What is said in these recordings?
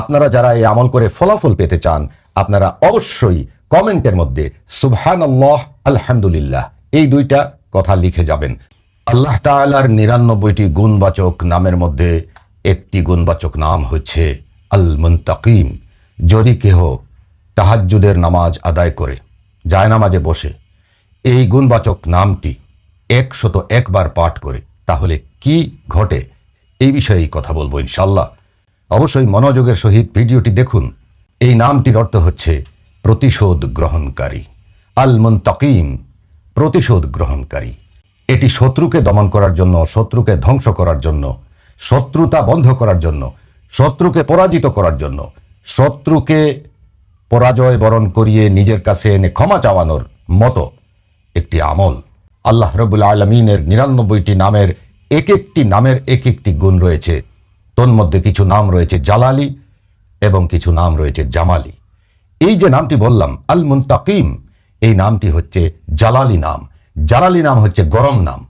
আপনারা যারা এই আমল করে ফলাফল পেতে চান, আপনারা অবশ্যই কমেন্টের মধ্যে সুবহান আল্লাহ আলহামদুলিল্লাহ এই দুইটা কথা লিখে যাবেন। আল্লাহ তাআলার নিরানব্বইটি গুণবাচক নামের মধ্যে একটি গুণবাচক নাম হচ্ছে আল মুন্তাকিম যদি কেহ তাহাজ্জুদের নামাজ আদায় করে যায় নামাজে বসে, এই গুণবাচক নামটি একশত একবার পাঠ করে, তাহলে কি ঘটে? এই বিষয়েই কথা বলব ইনশাল্লাহ অবশ্যই মনোযোগের সহিত ভিডিওটি দেখুন। এই নামটির অর্থ হচ্ছে প্রতিশোধ গ্রহণকারী। আল মুন্তাকিম, প্রতিশোধ গ্রহণকারী। এটি শত্রুকে দমন করার জন্য, শত্রুকে ধ্বংস করার জন্য, শত্রুতা বন্ধ করার জন্য, শত্রুকে পরাজিত করার জন্য, শত্রুকে পরাজয় বরণ করিয়ে নিজের কাছে এনে ক্ষমা চাওয়ানোর মতো একটি আমল। আল্লাহ রবুল আলমিনের নিরানব্বইটি নামের এক একটি নামের এক একটি গুণ রয়েছে। তন্মধ্যে কিছু নাম রয়েছে জালালি এবং কিছু নাম রয়েছে জামালি। এই যে নামটি বললাম আল মুন্তাকিম এই নামটি হচ্ছে জালালি নাম। জালালি নাম হচ্ছে গরম নাম।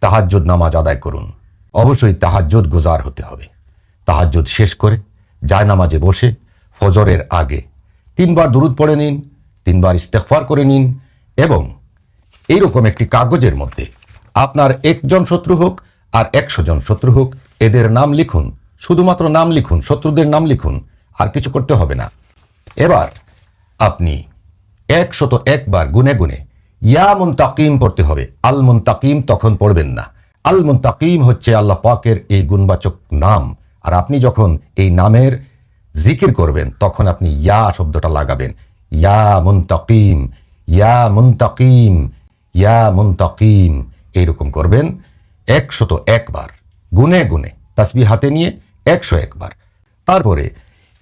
তাহাজ্জুদ নামাজ আদায় করুন। অবশ্যই তাহাজ্জুদ গুজার হতে হবে। তাহাজ্জুদ শেষ করে যায় নামাজে বসে ফজরের আগে তিনবার দুরুদ পড়ে নিন, তিনবার ইস্তেকফার করে নিন এবং এইরকম একটি কাগজের মধ্যে আপনার একজন শত্রু হোক আর একশো জন শত্রু হোক এদের নাম লিখুন, শুধুমাত্র নাম লিখুন, শত্রুদের নাম লিখুন, আর কিছু করতে হবে না। এবার আপনি একশত একবার গুনে গুনে ইয়া মুন্তাকিম পড়তে হবে। আল মুন্তাকিম তখন পড়বেন না। আল মুন্তাকিম হচ্ছে আল্লাহ পাকের এই গুণবাচক নাম। আর আপনি যখন এই নামের জিকির করবেন, তখন আপনি ইয়া শব্দটা লাগাবেন। ইয়া মুন্তাকিম ইয়া মুন্তাকিম ইয়া মুন্তাকিম। এইরকম করবেন একশত একবার গুনে গুনে তাসবি হাতে নিয়ে একশো একবার। তারপরে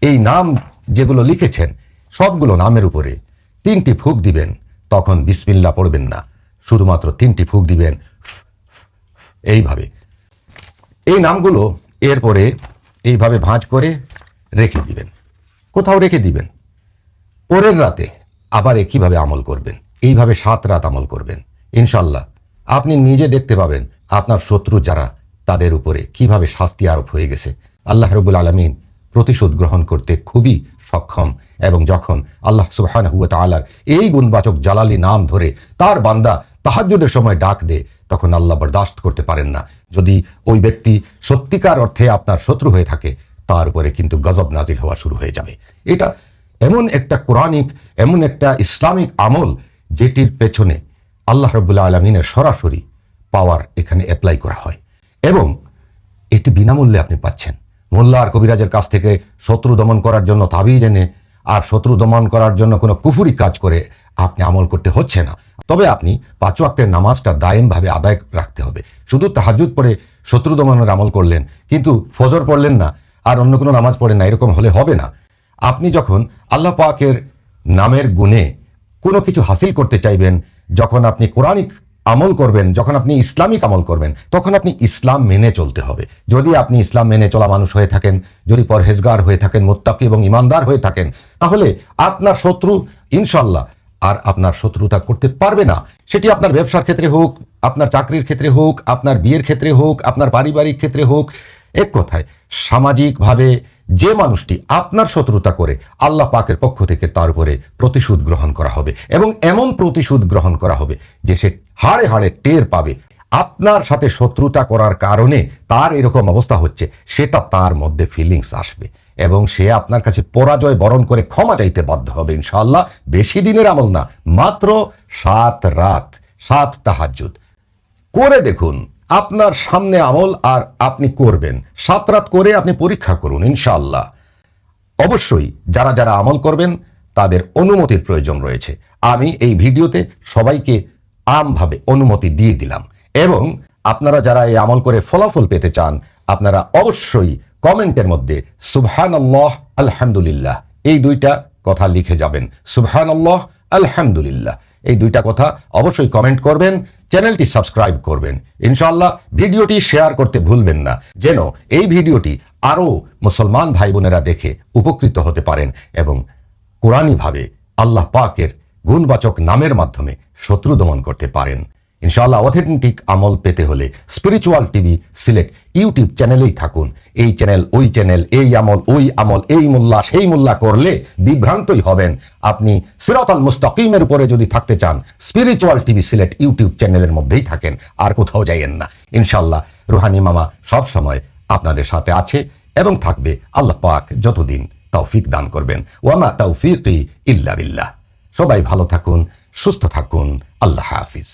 এই নাম যেগুলো লিখেছেন, সবগুলো নামের উপরে তিনটি ফুক দিবেন, তখন বিসমিল্লা পড়বেন না। শুধুমাত্র তিনটি ফুক দিবেন, এইভাবে। এই নামগুলো এরপরে এইভাবে ভাঁজ করে রেখে দিবেন। কোথাও রেখে দিবেন। পরের রাতে আবার একইভাবে আমল করবেন? এইভাবে সাত রাত আমল করবেন। ইনশাল্লাহ, আপনি নিজে দেখতে পাবেন আপনার শত্রু যারা তাদের উপরে কীভাবে শাস্তি আরোপ হয়ে গেছে। আল্লাহ রবুল আলমিন প্রতিশোধ গ্রহণ করতে খুবই সক্ষম এবং যখন আল্লাহ সুবহান হুয়া তালার এই গুণবাচক জালালি নাম ধরে তার বান্দা তাহাজ্জুদের সময় ডাক দে তখন আল্লাহ বরদাস্ত করতে পারেন না। যদি ওই ব্যক্তি সত্যিকার অর্থে আপনার শত্রু হয়ে থাকে, তার উপরে কিন্তু গজব নাজিল হওয়া শুরু হয়ে যাবে। এটা এমন একটা কোরআনিক, এমন একটা ইসলামিক আমল যেটির পেছনে আল্লাহ রবুল্লা আলমিনের সরাসরি পাওয়ার এখানে অ্যাপ্লাই করা হয়। এবং এটি বিনামূল্যে আপনি পাচ্ছেন। মোল্লা আর কবিরাজের কাছ থেকে শত্রু দমন করার জন্য তাবিজ এনে আর শত্রু দমন করার জন্য কোনো কুফুরি কাজ করে আপনি আমল করতে হচ্ছে না। তবে আপনি পাঁচ ওয়াক্তের নামাজটা দায়েমভাবে আদায় রাখতে হবে। শুধু তাহাজুদ পড়ে শত্রু দমনের আমল করলেন, কিন্তু ফজর পড়লেন না, আর অন্য কোনো নামাজ পড়েন না, এরকম হলে হবে না। আপনি যখন আল্লাহ পাকের নামের গুণে কোনো কিছু হাসিল করতে চাইবেন, যখন আপনি কোরআনিক আমল করবেন, যখন আপনি ইসলামিক আমল করবেন, তখন আপনি ইসলাম মেনে চলতে হবে। যদি আপনি ইসলাম মেনে চলা মানুষ হয়ে থাকেন, যদি পরহেজগার হয়ে থাকেন, মোত্তাকি এবং ইমানদার হয়ে থাকেন, তাহলে আপনার শত্রু ইনশাল্লাহ আর আপনার শত্রুতা করতে পারবে না। সেটি আপনার ব্যবসার ক্ষেত্রে হোক, আপনার চাকরির ক্ষেত্রে হোক, আপনার বিয়ের ক্ষেত্রে হোক, আপনার পারিবারিক ক্ষেত্রে হোক, এক কথায় সামাজিকভাবে যে মানুষটি আপনার শত্রুতা করে আল্লাহ পাকের পক্ষ থেকে তার উপরে প্রতিশোধ গ্রহণ করা হবে এবং এমন প্রতিশোধ গ্রহণ করা হবে যে সে হাড়ে হাড়ে টের পাবে। আপনার সাথে শত্রুতা করার কারণে তার এরকম অবস্থা হচ্ছে, সেটা তার মধ্যে ফিলিংস আসবে এবং সে আপনার কাছে পরাজয় বরণ করে ক্ষমা চাইতে বাধ্য হবে। ইনশাআল্লাহ বেশি দিনের আমল না, মাত্র সাত রাত, সাত তাহাজ্জুদ। করে দেখুন আপনার সামনে আমল আর আপনি করবেন। সাত রাত করে আপনি পরীক্ষা করুন ইনশাল্লাহ অবশ্যই যারা যারা আমল করবেন, তাদের অনুমতির প্রয়োজন রয়েছে। আমি এই ভিডিওতে সবাইকে আমভাবে অনুমতি দিয়ে দিলাম। এবং আপনারা যারা এই আমল করে ফলাফল পেতে চান, আপনারা অবশ্যই কমেন্টের মধ্যে সুবহান আল্লাহ আলহামদুলিল্লাহ, এই দুইটা কথা লিখে যাবেন। সুবহান আল্লাহ আলহামদুলিল্লাহ। এই দুইটা কথা অবশ্যই কমেন্ট করবেন, চ্যানেলটি সাবস্ক্রাইব করবেন। ইনশাল্লাহ ভিডিওটি শেয়ার করতে ভুলবেন না, যেন এই ভিডিওটি আরও মুসলমান ভাই বোনেরা দেখে উপকৃত হতে পারেন এবং কোরআনীভাবে আল্লাহ পাকের গুণবাচক নামের মাধ্যমে শত্রু দমন করতে পারেন। ইনশাআল্লাহ অথেন্টিক আমল পেতে হলে স্পিরিচুয়াল টিভি সিলেক্ট ইউটিউব চ্যানেলেই থাকুন। এই চ্যানেল ওই চ্যানেল এই আমল, ওই আমল, এই মোল্লা, সেই মোল্লা করলে বিভ্রান্তই হবেন। আপনি সিরাতাল মুস্তাকিমের উপরে যদি থাকতে চান স্পিরিচুয়াল টিভি সিলেক্ট ইউটিউব চ্যানেলের মধ্যেই থাকেন, আর কোথাও যাইয়েন না। ইনশাল্লাহ রুহানি মামা সব সময় আপনাদের সাথে আছে এবং থাকবে। আল্লাহ পাক যতদিন তৌফিক দান করবেন। ওয়ামা তৌফিক ইল্লা বিল্লাহ। সবাই ভালো থাকুন, সুস্থ থাকুন। আল্লাহ হাফিজ।